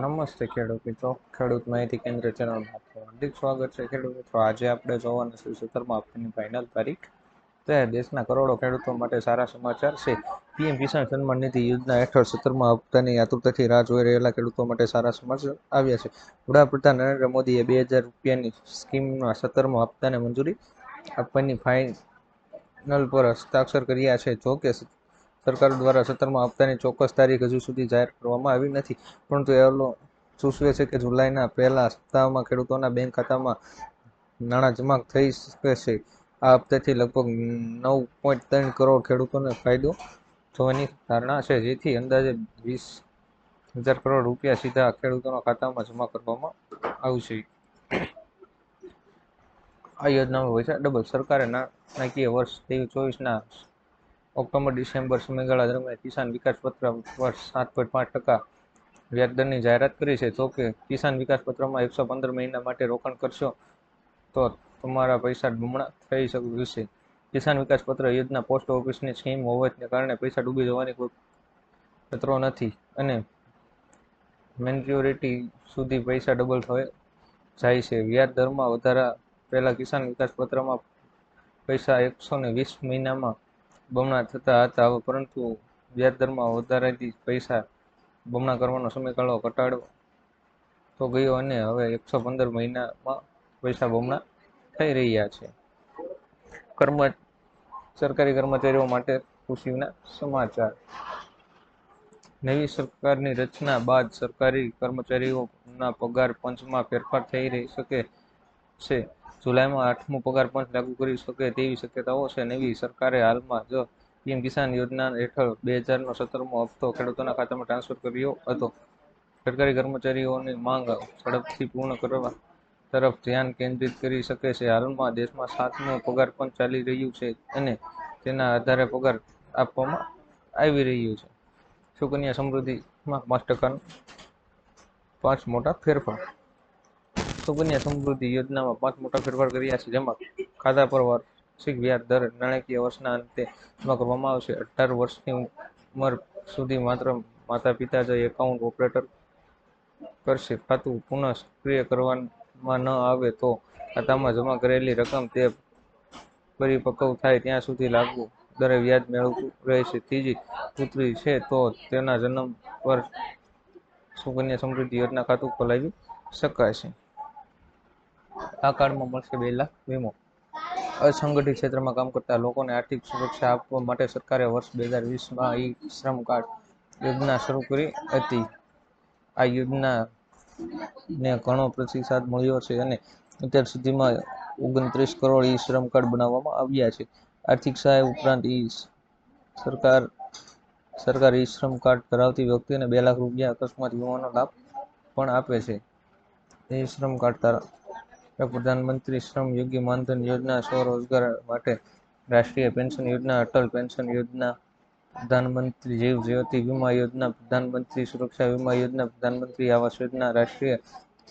નમસ્તે ખેડૂત મિત્રો. ખેડૂત માહિતી કેન્દ્ર ચેનલમાં હાર્દિક સ્વાગત છે. ખેડૂત મિત્રો, આજે આપણે જોવાના છે સત્તરમાં હપ્તાની ફાઇનલ તારીખ. તે દેશના કરોડો ખેડૂતો માટે સારા સમાચાર છે. પીએમ કિસાન સન્માન નિધિ યોજના હેઠળ સત્તરમાં હપ્તાની આતુરતાથી રાહ જોઈ રહેલા ખેડૂતો માટે સારા સમાચાર આવ્યા છે. વડાપ્રધાન નરેન્દ્ર મોદીએ બે હજાર રૂપિયાની સ્કીમના સત્તરમાં હપ્તાને મંજૂરી આપવાની ફાઇનલ પર હસ્તાક્ષર કર્યા છે. જો કે સરકાર દ્વારા સત્તરમાં હપ્તાની ચોક્કસ તારીખ હજુ સુધી જાહેર કરવામાં આવી નથી. પરંતુ અહેવાલો સૂચવે છે કે જુલાઈના પહેલા સપ્તાહમાં ખેડૂતોના બેંક ખાતામાં નાણાં જમા થઈ શકે છે. આ હપ્તેથી લગભગ નવ પોઈન્ટ ત્રણ કરોડ ખેડૂતોને ફાયદો થવાની ધારણા છે, જેથી અંદાજે વીસ હજાર કરોડ રૂપિયા સીધા ખેડૂતોના ખાતામાં જમા કરવામાં આવશે. આ યોજનામાં પૈસા ડબલ. સરકારે નાણાકીય વર્ષ ત્રેવીસ ચોવીસના ઓક્ટોબર, ડિસેમ્બર સમયગાળા દરમિયાન કિસાન વિકાસ પત્ર પર સાત પોઈન્ટ પાંચ ટકા વ્યાજદરની જાહેરાત કરી છે. તો કે કિસાન વિકાસ પત્રમાં એકસો પંદર મહિના માટે રોકાણ કરશો તો તમારા પૈસા બમણા થઈ શકશે. કિસાન વિકાસ પત્ર યોજના પોસ્ટ ઓફિસની સ્કીમ હોવાને કારણે પૈસા ડૂબી જવાની કોઈ ખતરો નથી અને મેન્ચ્યોરિટી સુધી પૈસા ડબલ થઈ જાય છે. વ્યાજ દરમાં વધારા પહેલાં કિસાન વિકાસ પત્રમાં પૈસા એકસો ને વીસ મહિનામાં બમણા થતા હતા પરંતુ વ્યાજ દરમાં વધારાથી પૈસા બમણા કરવાનો સમયગાળો તો ગયો અને હવે એકસો પંદર મહિનામાં પૈસા બમણા થઈ રહ્યા છે. કર્મ, સરકારી કર્મચારીઓ માટે ખુશીના સમાચાર. નવી સરકારની રચના બાદ સરકારી કર્મચારીઓના પગાર પંચમાં ફેરફાર થઈ રહી શકે છે. જુલાઈમાં આઠમું પગાર પંચ લાગુ કરી શકે તેવી શક્યતાઓ છે. નવી સરકારે હાલમાં જ પીએમ કિસાન યોજના હેઠળ બે હજારનો સત્તરમો હપ્તો ખેડૂતોના ખાતામાં ટ્રાન્સફર કર્યો હતો. સરકારી કર્મચારીઓની માંગ ઝડપથી પૂર્ણ કરવા તરફ ધ્યાન કેન્દ્રિત કરી શકે છે. હાલમાં દેશમાં સાતમું પગાર પણ ચાલી રહ્યું છે અને તેના આધારે પગાર આપવામાં આવી રહ્યું છે. સુકન્યા સમૃદ્ધિમાં પાંચ ટકાનો પાંચ મોટા ફેરફાર સુકન્યા સમૃદ્ધિ યોજનામાં પાંચ મોટા ફેરફાર કર્યા છે, જેમાં ખાતા પર વાર્ષિક વ્યાજ, દર, નાણાકીય વર્ષના અંતે કરવામાં આવશે. અઢાર વર્ષની ઉંમર સુધી માત્ર માતા પિતા જ એકાઉન્ટ ઓપરેટર કરશે. ખાતું પુનઃ સક્રિય કરવામાં ન આવે તો ખાતામાં જમા કરેલી રકમ તે પરિપક્વ થાય ત્યાં સુધી લાગુ દરે વ્યાજ મેળવતું રહેશે. ત્રીજી પુત્રી છે તો તેના જન્મ પર સુકન્યા સમૃદ્ધિ યોજના ખાતું ખોલાવી શકાશે આ કાર્ડમાં મળશે બે લાખ વીમો. અસંગઠિત ક્ષેત્રમાં કામ કરતા લોકોને આર્થિક સુરક્ષા આપવા માટે સરકારે વર્ષ બે હજાર વીસમાં ઈ શ્રમ કાર્ડ યોજના શરૂ કરી હતી. આ યોજનાને ઘણો પ્રતિસાદ મળ્યો છે અને અત્યાર સુધીમાં ઓગણત્રીસ કરોડ ઈ શ્રમ કાર્ડ બનાવવામાં આવ્યા છે. આર્થિક સહાય ઉપરાંત ઈ સરકાર સરકાર ઈ શ્રમ કાર્ડ ધરાવતી વ્યક્તિને બે લાખ રૂપિયા અકસ્માત વીમાનો લાભ પણ આપે છે. ઈ શ્રમ કાર્ડ પ્રધાનમંત્રી શ્રમ યોગી માનધન યોજના સ્વરોજગાર માટે રાષ્ટ્રીય પેન્શન યોજના, અટલ પેન્શન યોજના, પ્રધાનમંત્રી જીવ જ્યોતિ વીમા યોજના, પ્રધાનમંત્રી સુરક્ષા વીમા યોજના, પ્રધાનમંત્રી આવાસ યોજના, રાષ્ટ્રીય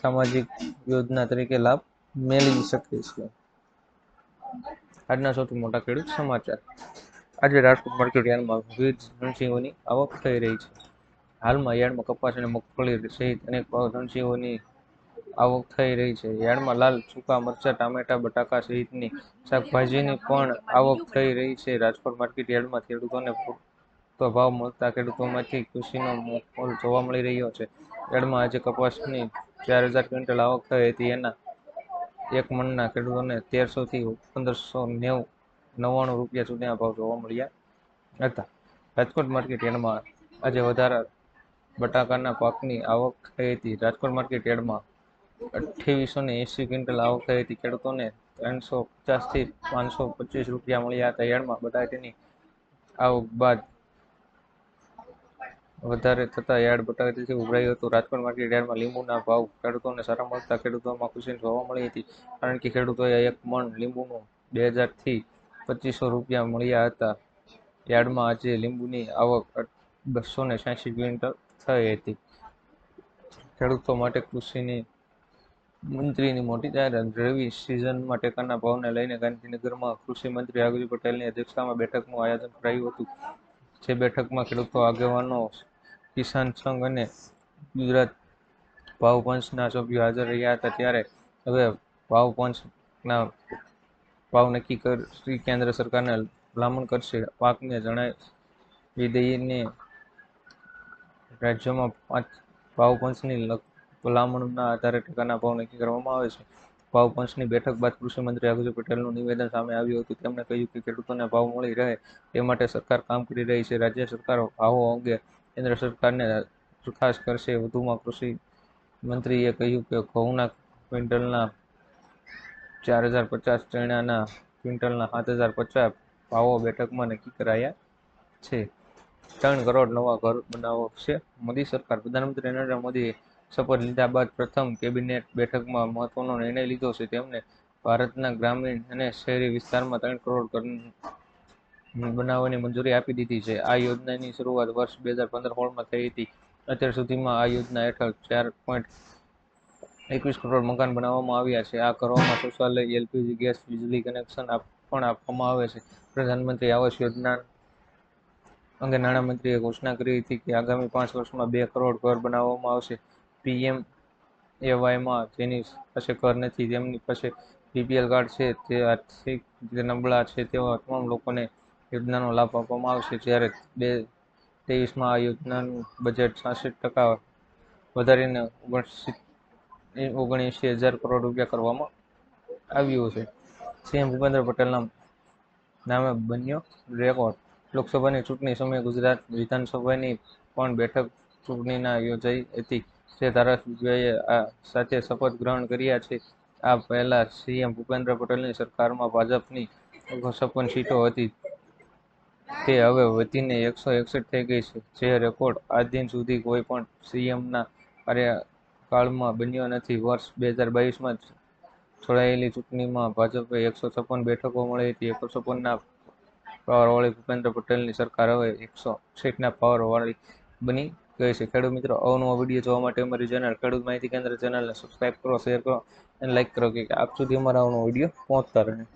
સામાજિક યોજના તરીકે લાભ મેળવી શકે છે. આજના સૌથી મોટા ખેડૂત સમાચાર. આજે રાજકોટ માર્કેટ યાર્ડમાં વિવિધ ધનસિંહોની આવક થઈ રહી છે. હાલમાં યાર્ડમાં કપાસ અને મગફળી સહિત અનેક ધનસિંહોની આવક થઈ રહી છે. યાર્ડમાં લાલ, સૂકા મરચાં, ટામેટા, બટાકા સહિતની શાકભાજીની પણ આવક થઈ રહી છે. રાજકોટ માર્કેટ યાર્ડમાં ખેડૂતોને પૂરતો ભાવ મળતા ખેડૂતોમાંથી ખુશીનો માહોલ જોવા મળી રહ્યો છે. યાર્ડમાં આજે કપાસની ચાર હજાર ક્વિન્ટલ આવક થઈ હતી. એના એક મણના ખેડૂતોને તેરસોથી પંદરસો નેવું, નવ્વાણું રૂપિયા સુધીના ભાવ જોવા મળ્યા હતા. રાજકોટ માર્કેટ યાર્ડમાં આજે વધારા બટાકાના પાકની આવક થઈ હતી. રાજકોટ માર્કેટ યાર્ડમાં અઠ્યાવીસો ને એંસી ક્વિન્ટલ આવક થઈ હતી. ખેડૂતોને ત્રણસો પચાસથી પાંચસો પચીસ રૂપિયા મળ્યા હતા. યાર્ડમાં બટાકાની આવક બાદ વધારે થતા યાર્ડ બટાકાથી ઉભરાયું હતું. રાજકોટ માર્કેટ યાર્ડમાં લીંબુના ભાવ ખેડૂતોને સારા મળતા ખેડૂતોમાં ખુશી જોવા મળી હતી. કારણ કે ખેડૂતોએ એક મણ લીંબુનું બે હજારથી પચીસો રૂપિયા મળ્યા હતા. યાર્ડમાં આજે લીંબુની આવક બસો ને ક્વિન્ટલ થઈ હતી. ખેડૂતો માટે કૃષિની મંત્રીની મોટી જાહેરાત. રવિ માટે ટેકાના ભાવને લઈને ગાંધીનગરમાં કૃષિ મંત્રી આગજી પટેલની અધ્યક્ષતામાં બેઠકનું આયોજન કરાયું હતું. જે બેઠકમાં ખેડૂતો આગેવાનો, કિસાન સંઘ અને ગુજરાત ભાવ પંચના સભ્યો હાજર રહ્યા હતા. ત્યારે હવે ભાવ પંચના ભાવ નક્કી કરી કેન્દ્ર સરકારને ભલામણ કરશે. પાકને જણાવી દઈને રાજ્યમાં પાંચ ભાવ પંચની ભલામણના આધારે ટેકાના ભાવ નક્કી કરવામાં આવે છે. ભાવ પંચની બેઠક બાદ કૃષિ મંત્રી અક્ષય પટેલનું નિવેદન સામે આવ્યું હતું. તેમણે કહ્યું કે ખેડૂતોને ભાવ મળી રહે તે માટે સરકાર કામ કરી રહી છે. રાજ્ય સરકાર ભાવો અંગે કેન્દ્ર સરકારને દરખાસ્ત કરશે. વધુમાં કૃષિ મંત્રીએ કહ્યું કે ઘઉંના ક્વિન્ટલના ચાર હજાર પચાસ, ચણાના ક્વિન્ટલના સાત હજાર પચાસ ભાવો બેઠકમાં નક્કી કરાયા છે. ત્રણ કરોડ નવા ઘર બનાવશે. મોદી સરકાર. પ્રધાનમંત્રી નરેન્દ્ર મોદીએ શપથ લીધા બાદ પ્રથમ કેબિનેટ બેઠકમાં મહત્વનો નિર્ણય લીધો છે. તેમણે ભારતના ગ્રામીણ અને શહેરી વિસ્તારમાં ત્રણ કરોડ બનાવવાની મંજૂરી આપી દીધી છે. આ યોજનાની શરૂઆત વર્ષ બે હજાર પંદર સોળમાં થઈ હતી. અત્યાર સુધીમાં આ યોજના હેઠળ ચાર પોઈન્ટ એકવીસ કરોડ મકાન બનાવવામાં આવ્યા છે. આ ઘરોમાં શૌચાલય, એલપીજી, ગેસ, વીજળી કનેક્શન પણ આપવામાં આવે છે. પ્રધાનમંત્રી આવાસ યોજના અંગે નાણામંત્રીએ ઘોષણા કરી હતી કે આગામી પાંચ વર્ષમાં બે કરોડ ઘર બનાવવામાં આવશે. પીએમ એવાયમાં જેની પાસે ઘર નથી તેમની પાસે બીપીએલ કાર્ડ છે, તે આર્થિક રીતે નબળા છે, તેવા તમામ લોકોને યોજનાનો લાભ આપવામાં આવશે. જ્યારે બે ત્રેવીસમાં આ યોજનાનું બજેટ છાસઠ ટકા વધારીને ઓગણએંશી હજાર કરોડ રૂપિયા કરવામાં આવ્યું છે. સીએમ ભૂપેન્દ્ર પટેલના નામે બન્યો રેકોર્ડ. લોકસભાની ચૂંટણી સમયે ગુજરાત વિધાનસભાની પણ બેઠક ચૂંટણીના યોજાઈ હતી. જે ધારાસભ્યોએ સાથે શપથ ગ્રહણ કર્યા છે, આ પહેલા સીએમ ભૂપેન્દ્ર પટેલની સરકારમાં ભાજપની છપ્પન સીટો હતી. તે હવે વધીને એકસો એકસઠ થઈ ગઈ છે. જે રેકોર્ડ આજ દિન સુધી કોઈ પણ સીએમના કાર્યકાળમાં બન્યો નથી. વર્ષ બે હજાર બાવીસમાં છોડાયેલી ચૂંટણીમાં ભાજપે એકસો છપ્પન બેઠકો મળી હતી. એકસો છપ્પનના પાવરવાળી ભૂપેન્દ્ર પટેલની સરકાર હવે એકસો એકસઠના પાવરવાળી બની ગઈ છે, ખેડૂત મિત્રો, અવનવો વીડિયો જોવા માટે અમારી ચેનલ ખેડૂત માહિતી કેન્દ્ર ચેનલને સબસ્ક્રાઈબ કરો શેર કરો અને લાઈક કરો, કે આપ સુધી અમારા અવનવો વીડિયો પહોંચતા રહે.